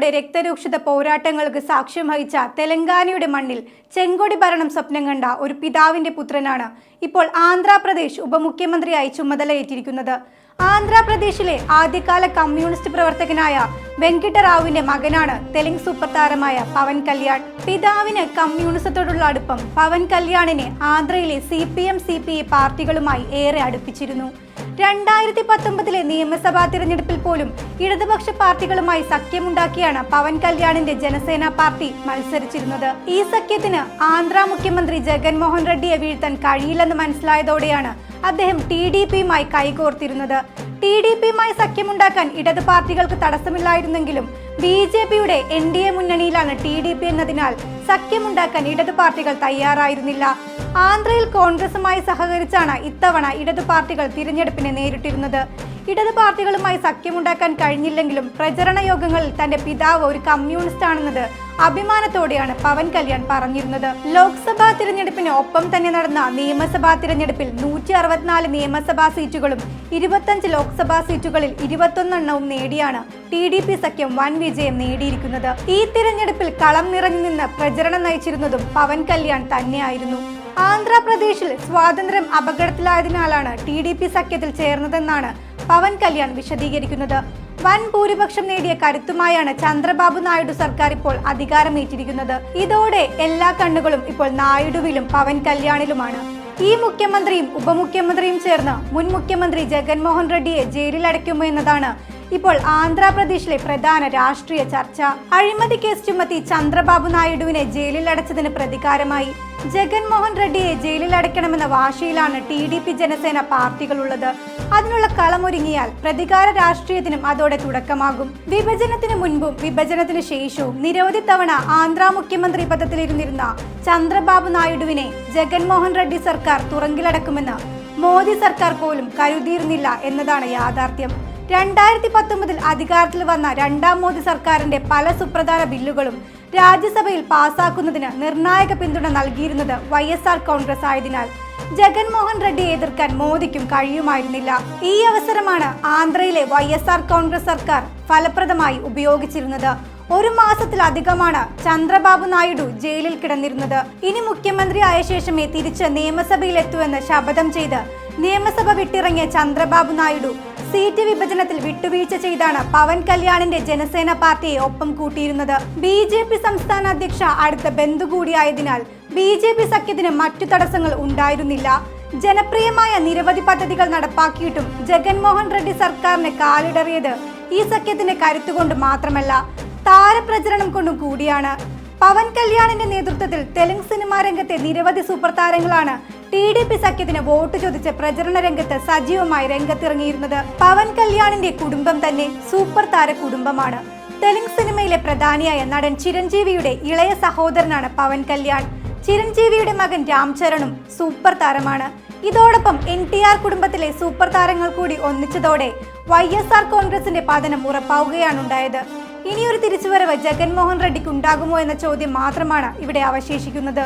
വർഷങ്ങളുടെ രക്തരൂക്ഷിത പോരാട്ടങ്ങൾക്ക് സാക്ഷ്യം വഹിച്ച തെലങ്കാനയുടെ മണ്ണിൽ ചെങ്കൊടി ഭരണം സ്വപ്നം കണ്ട ഒരു പിതാവിന്റെ പുത്രനാണ് ഇപ്പോൾ ആന്ധ്രാപ്രദേശ് ഉപമുഖ്യമന്ത്രിയായി ചുമതലയേറ്റിരിക്കുന്നത്. ആന്ധ്രാപ്രദേശിലെ ആദ്യകാല കമ്മ്യൂണിസ്റ്റ് പ്രവർത്തകനായ വെങ്കിട്ടറാവുവിന്റെ മകനാണ് തെലുങ്ക് സൂപ്പർ താരമായ പവൻ കല്യാൺ. പിതാവിന് കമ്മ്യൂണിസത്തോടുള്ള അടുപ്പം പവൻ കല്യാണിനെ ആന്ധ്രയിലെ C P M C P I പാർട്ടികളുമായി ഏറെ അടുപ്പിച്ചിരുന്നു. രണ്ടായിരത്തി പത്തൊമ്പതിലെ നിയമസഭാ തിരഞ്ഞെടുപ്പിൽ പോലും ഇടതുപക്ഷ പാർട്ടികളുമായി സഖ്യമുണ്ടാക്കിയാണ് പവൻ കല്യാണിന്റെ ജനസേന പാർട്ടി മത്സരിച്ചിരുന്നത്. ഈ സഖ്യത്തിന് ആന്ധ്ര മുഖ്യമന്ത്രി ജഗൻമോഹൻ റെഡ്ഡിയെ വീഴ്ത്താൻ കഴിയില്ലെന്ന് മനസ്സിലായതോടെയാണ് അദ്ദേഹം ടി ഡി പിയുമായി കൈകോർത്തിരുന്നത്. ടി ഡി പിയുമായി സഖ്യമുണ്ടാക്കാൻ ഇടത് പാർട്ടികൾക്ക് തടസ്സമില്ലായിരുന്നെങ്കിലും ബി ജെ പിയുടെ എൻ ഡി എ മുന്നണിയിലാണ് ടി ഡി പി എന്നതിനാൽ സഖ്യമുണ്ടാക്കാൻ ഇടത് പാർട്ടികൾ തയ്യാറായിരുന്നില്ല. ആന്ധ്രയിൽ കോൺഗ്രസുമായി സഹകരിച്ചാണ് ഇത്തവണ ഇടതു പാർട്ടികൾ തിരഞ്ഞെടുപ്പിനെ നേരിട്ടിരുന്നത്. ഇടതു പാർട്ടികളുമായി സഖ്യമുണ്ടാക്കാൻ കഴിഞ്ഞില്ലെങ്കിലും പ്രചരണ യോഗങ്ങളിൽ തന്റെ പിതാവ് ഒരു കമ്മ്യൂണിസ്റ്റ് ആണെന്നത് അഭിമാനത്തോടെയാണ് പവൻ കല്യാൺ പറഞ്ഞിരുന്നത്. ലോക്സഭാ തിരഞ്ഞെടുപ്പിന് ഒപ്പം തന്നെ നടന്ന നിയമസഭാ തിരഞ്ഞെടുപ്പിൽ നൂറ്റി അറുപത്തിനാല് നിയമസഭാ സീറ്റുകളും ഇരുപത്തഞ്ച് ലോക്സഭാ സീറ്റുകളിൽ ഇരുപത്തൊന്നെണ്ണവും നേടിയാണ് ടി ഡി പി സഖ്യം വൻ വിജയം നേടിയിരിക്കുന്നത്. ഈ തിരഞ്ഞെടുപ്പിൽ കളം നിറഞ്ഞു നിന്ന് പ്രചരണം നയിച്ചിരുന്നതും പവൻ കല്യാൺ തന്നെയായിരുന്നു. ആന്ധ്രാപ്രദേശിൽ സ്വാതന്ത്ര്യം അപകടത്തിലായതിനാലാണ് ടി ഡി പി സഖ്യത്തിൽ ചേർന്നതെന്നാണ് പവൻ കല്യാൺ വിശദീകരിക്കുന്നത്. വൻ ഭൂരിപക്ഷം നേടിയ കരുത്തുമായാണ് ചന്ദ്രബാബു നായിഡു സർക്കാർ ഇപ്പോൾ അധികാരമേറ്റിരിക്കുന്നത്. ഇതോടെ എല്ലാ കണ്ണുകളും ഇപ്പോൾ നായിഡുവിലും പവൻ കല്യാണിലുമാണ്. ഈ മുഖ്യമന്ത്രിയും ഉപമുഖ്യമന്ത്രിയും ചേർന്ന് മുൻ മുഖ്യമന്ത്രി ജഗൻമോഹൻ റെഡ്ഡിയെ ജയിലിലടയ്ക്കുമോ എന്നതാണ് ഇപ്പോൾ ആന്ധ്രാപ്രദേശിലെ പ്രധാന രാഷ്ട്രീയ ചർച്ച. അഴിമതി കേസ് ചുമത്തി ചന്ദ്രബാബു നായിഡുവിനെ ജയിലിൽ അടച്ചതിന് പ്രതികാരമായി. ജഗൻമോഹൻ റെഡ്ഡിയെ ജയിലിൽ അടയ്ക്കണമെന്ന വാശിയിലാണ് ടി ഡി പി ജനസേന പാർട്ടികളുള്ളത്. അതിനുള്ള കളമൊരുങ്ങിയാൽ പ്രതികാര രാഷ്ട്രീയത്തിനും അതോടെ തുടക്കമാകും. വിഭജനത്തിന് മുൻപും വിഭജനത്തിന് ശേഷവും നിരവധി തവണ ആന്ധ്ര മുഖ്യമന്ത്രി പദത്തിലിരുന്നിരുന്ന ചന്ദ്രബാബു നായിഡുവിനെ ജഗൻമോഹൻ റെഡ്ഡി സർക്കാർ തുറങ്കിലടക്കുമെന്ന് മോദി സർക്കാർ പോലും കരുതിയിരുന്നില്ല എന്നതാണ് യാഥാർത്ഥ്യം. രണ്ടായിരത്തി പത്തൊമ്പതിൽ അധികാരത്തിൽ വന്ന രണ്ടാം മോദി സർക്കാരിന്റെ പല സുപ്രധാന ബില്ലുകളും രാജ്യസഭയിൽ പാസാക്കുന്നതിന് നിർണായക പിന്തുണ നൽകിയിരുന്നത് വൈ എസ് ആർ കോൺഗ്രസ് ആയതിനാൽ. ജഗൻമോഹൻ റെഡ്ഡിയെ എതിർക്കാൻ മോദിക്കും കഴിയുമായിരുന്നില്ല. ഈ അവസരമാണ് ആന്ധ്രയിലെ വൈ എസ് ആർ കോൺഗ്രസ് സർക്കാർ ഫലപ്രദമായി ഉപയോഗിച്ചിരുന്നത്. ഒരു മാസത്തിലധികമാണ് ചന്ദ്രബാബു നായിഡു ജയിലിൽ കിടന്നിരുന്നത്. ഇനി മുഖ്യമന്ത്രി ആയ ശേഷമേ തിരിച്ച് നിയമസഭയിലെത്തുവെന്ന് ശപഥം ചെയ്ത് നിയമസഭ വിട്ടിറങ്ങിയ ചന്ദ്രബാബു നായിഡു സീറ്റ് വിഭജനത്തിൽ വിട്ടുവീഴ്ച ചെയ്താണ് പവൻ കല്യാണിന്റെ ജനസേന പാർട്ടിയെ ഒപ്പം കൂട്ടിയിരുന്നത്. ബി ജെ പി സംസ്ഥാന അധ്യക്ഷ അടുത്ത ബന്ധു കൂടിയായതിനാൽ ബി ജെ പി സഖ്യത്തിന് മറ്റു തടസ്സങ്ങൾ ഉണ്ടായിരുന്നില്ല. ജനപ്രിയമായ നിരവധി പദ്ധതികൾ നടപ്പാക്കിയിട്ടും ജഗൻമോഹൻ റെഡ്ഡി സർക്കാരിന് കാലിടറിയത് ഈ സഖ്യത്തിന്റെ കരുത്തുകൊണ്ട് മാത്രമല്ല താരപ്രചരണം കൊണ്ടും കൂടിയാണ്. പവൻ കല്യാണിന്റെ നേതൃത്വത്തിൽ തെലുങ്ക് സിനിമാ രംഗത്തെ നിരവധി സൂപ്പർ താരങ്ങളാണ് ടി ഡി പി സഖ്യത്തിന് വോട്ട് ചോദിച്ച് പ്രചരണ രംഗത്ത് സജീവമായി രംഗത്തിറങ്ങിയിരുന്നത്. പവൻ കല്യാണിന്റെ കുടുംബം തന്നെ സൂപ്പർ താര കുടുംബമാണ്. തെലുങ്ക് സിനിമയിലെ പ്രധാനിയായ നടൻ ചിരഞ്ജീവിയുടെ ഇളയ സഹോദരനാണ് പവൻ കല്യാൺ. ചിരഞ്ജീവിയുടെ മകൻ രാംചരണും സൂപ്പർ താരമാണ്. ഇതോടൊപ്പം എൻ ടി ആർ കുടുംബത്തിലെ സൂപ്പർ താരങ്ങൾ കൂടി ഒന്നിച്ചതോടെ വൈ എസ് ആർ കോൺഗ്രസിന്റെ പതനം ഉറപ്പാവുകയാണുണ്ടായത്. ഇനിയൊരു തിരിച്ചുവരവ് ജഗൻമോഹൻ റെഡ്ഡിക്ക് ഉണ്ടാകുമോ എന്ന ചോദ്യം മാത്രമാണ് ഇവിടെ അവശേഷിക്കുന്നത്.